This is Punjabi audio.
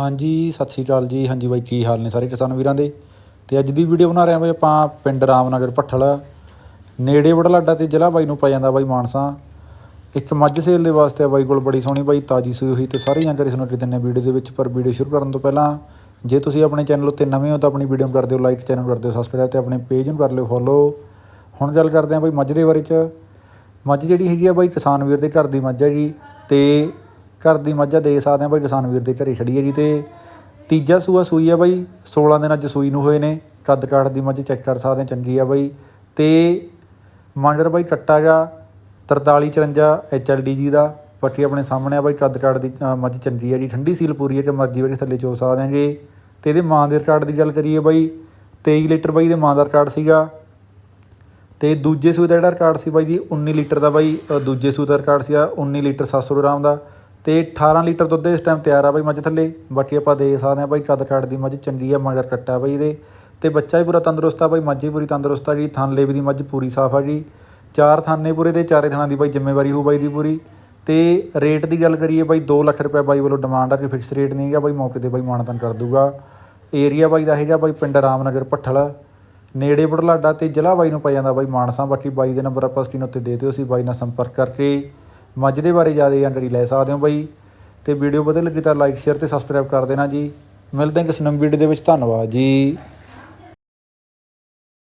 ਹਾਂਜੀ, ਸਤਿ ਸ਼੍ਰੀ ਅਕਾਲ ਜੀ। ਹਾਂਜੀ ਬਾਈ, ਕੀ ਹਾਲ ਨੇ ਸਾਰੇ ਕਿਸਾਨ ਵੀਰਾਂ ਦੇ? ਤੇ ਅੱਜ ਦੀ ਵੀਡੀਓ ਬਣਾ ਰਹੇ ਹਾਂ ਬਾਈ ਆਪਾਂ ਪਿੰਡ ਰਾਮਨਗਰ ਭੱਠਲ। ਨੇੜੇ ਬੜਲਾਡਾ ਤੇ ਜ਼ਿਲ੍ਹਾ ਬਾਈ ਨੂੰ ਪੈ ਜਾਂਦਾ ਬਾਈ ਮਾਨਸਾ। ਇੱਕ ਮੱਝ ਸੇਲ ਦੇ ਵਾਸਤੇ ਆ ਬਾਈ ਕੋਲ ਬੜੀ ਸੋਹਣੀ ਬਾਈ, ਤਾਜੀ ਸੂਈ ਹੋਈ ਤੇ ਸਾਰੀ ਜਾਣਕਾਰੀ ਤੁਹਾਨੂੰ ਦਿੰਦੇ ਹਾਂ ਵੀਡੀਓ ਦੇ ਵਿੱਚ, ਪਰ ਵੀਡੀਓ ਸ਼ੁਰੂ ਕਰਨ ਤੋਂ ਪਹਿਲਾਂ ਜੇ ਤੁਸੀਂ ਆਪਣੇ ਚੈਨਲ ਉੱਤੇ ਨਵੇਂ ਹੋ ਤਾਂ ਆਪਣੀ ਵੀਡੀਓ ਨੂੰ ਕਰ ਦਿਓ ਲਾਈਕ ਚੈਨਲ ਕਰ ਦਿਓ ਸਬਸਕ੍ਰਾਈਬ ਤੇ ਆਪਣੇ ਪੇਜ ਨੂੰ ਕਰ ਲਿਓ ਫੋਲੋ ਹੁਣ ਗੱਲ ਕਰਦੇ ਹਾਂ ਬਾਈ ਮੱਝ ਦੇ ਬਾਰੇ ਚ। ਮੱਝ ਜਿਹੜੀ ਹੈਗੀ ਆ ਬਾਈ ਕਿਸਾਨ ਵੀਰ ਦੇ ਘਰ ਦੀ ਮੱਝ ਹੈ ਜੀ ਤੇ ਘਰ ਦੀ ਮੱਝਾਂ ਦੇ ਸਕਦੇ ਆ ਬਾਈ ਕਿਸਾਨ ਵੀਰ ਦੇ ਘਰੇ ਖੜੀ ਹੈ ਜੀ ਤੇ ਤੀਜਾ ਸੂਆ ਸੂਈ ਆ ਬਾਈ 16 ਦਿਨ ਅੱਜ ਸੂਈ ਨੂੰ ਹੋਏ ਨੇ ਕੱਦ ਕਾਠ ਦੀ ਮੱਝ ਚੈੱਕ ਕਰ ਸਕਦੇ ਆ ਚੰਗੀ ਆ ਬਾਈ। ਤੇ ਮਾਂਡਰ ਬਾਈ ਕੱਟਾ ਜਾ 43 54 ਐਚਐਲਡੀ ਜੀ ਦਾ ਪੱਟੀ ਆਪਣੇ ਸਾਹਮਣੇ ਆ ਬਾਈ ਕੱਦ ਕਾਠ ਦੀ ਮੱਝ ਚੰਗੀ ਆ ਜੀ, ਠੰਡੀ ਸੀਲ ਪੂਰੀ ਹੈ ਕਿ ਮਰਜ਼ੀ ਵਾਲੀ ਥੱਲੇ ਚੋ ਸਕਦੇ ਆ ਜੀ ਤੇ ਇਹਦੇ ਮਾਂ ਦੇ ਰਿਕਾਰਡ ਦੀ ਗੱਲ ਕਰੀਏ ਬਾਈ 23 ਲੀਟਰ ਬਾਈ ਦੇ ਮਾਂ ਦਾ ਰਿਕਾਰਡ ਸੀਗਾ। ਤੇ ਦੂਜੇ ਸੂਏ ਦਾ ਜਿਹੜਾ ਰਿਕਾਰਡ ਸੀ ਬਾਈ ਜੀ 19 ਲੀਟਰ ਦਾ ਬਾਈ ਦੂਜੇ ਸੂਏ ਦਾ ਰਿਕਾਰਡ ਸੀਗਾ 19 ਲੀਟਰ 700 ਗ੍ਰਾਮ ਦਾ। ਤੇ 18 ਲੀਟਰ ਦੁੱਧ ਇਸ ਟਾਈਮ ਤਿਆਰ ਆ ਬਾਈ ਮੱਝ ਥੱਲੇ। ਬਾਕੀ ਆਪਾਂ ਦੇਖ ਸਕਦੇ ਆ ਬਾਈ ਕੱਦ ਕਾਠ ਦੀ ਮੱਝ ਚੰਗੀ ਆ ਮਗਰ ਕੱਟਾ ਬਾਈ ਇਹਦੇ। ਤੇ ਬੱਚਾ ਵੀ ਪੂਰਾ ਤੰਦਰੁਸਤ ਆ ਬਾਈ, ਮੱਝ ਵੀ ਪੂਰੀ ਤੰਦਰੁਸਤ ਆ ਜੀ। ਥਣ ਲੇਵ ਦੀ ਮੱਝ ਪੂਰੀ ਸਾਫ਼ ਆ ਜੀ। ਚਾਰ ਥਾਨੇ ਪੂਰੇ ਤੇ ਚਾਰੇ ਥਾਣਾ ਦੀ ਬਾਈ ਜ਼ਿੰਮੇਵਾਰੀ ਹੋ ਬਾਈ ਦੀ ਪੂਰੀ। ਤੇ ਰੇਟ ਦੀ ਗੱਲ ਕਰੀਏ ਬਾਈ 2 ਲੱਖ ਰੁਪਏ ਬਾਈ ਵੱਲੋਂ ਡਿਮਾਂਡ ਆ ਕਿ ਫਿਕਸ ਰੇਟ ਨਹੀਂ ਹੈਗਾ ਬਾਈ, ਮੌਕੇ ਤੇ ਬਾਈ ਮਾਨਤਨ ਕਰ ਦੂਗਾ। ਏਰੀਆ ਬਾਈ ਦਾ ਹੈਗਾ ਬਾਈ ਪਿੰਡ ਰਾਮਨਗਰ ਭੱਠਲ। ਨੇੜੇ ਬੜਲਾਡਾ ਤੇ ਜ਼ਿਲ੍ਹਾ ਬਾਈ ਨੂੰ ਪੈ ਜਾਂਦਾ ਬਾਈ ਮਾਨਸਾ। ਬਾਕੀ ਬਾਈ ਦੇ ਨੰਬਰ ਆਪਾਂ ਸਕਰੀਨ ਉੱਤੇ ਦੇ ਦਿਓ, ਅਸੀਂ ਬਾਈ ਨਾਲ ਸੰਪਰਕ ਕਰਕੇ ਮੱਝ ਦੇ ਬਾਰੇ ਜ਼ਿਆਦਾ ਜਾਣਕਾਰੀ ਲੈ ਸਕਦੇ ਹੋ ਬਾਈ। ਤੇ ਵੀਡੀਓ ਵਧੀਆ ਲੱਗੀ ਤਾਂ ਲਾਈਕ ਸ਼ੇਅਰ ਤੇ ਸਬਸਕ੍ਰਾਈਬ ਕਰ ਦੇਣਾ ਜੀ। ਮਿਲਦੇ ਹਾਂ ਕਿਸੇ ਨਵੀਂ ਵੀਡੀਓ ਦੇ ਵਿੱਚ। ਧੰਨਵਾਦ ਜੀ।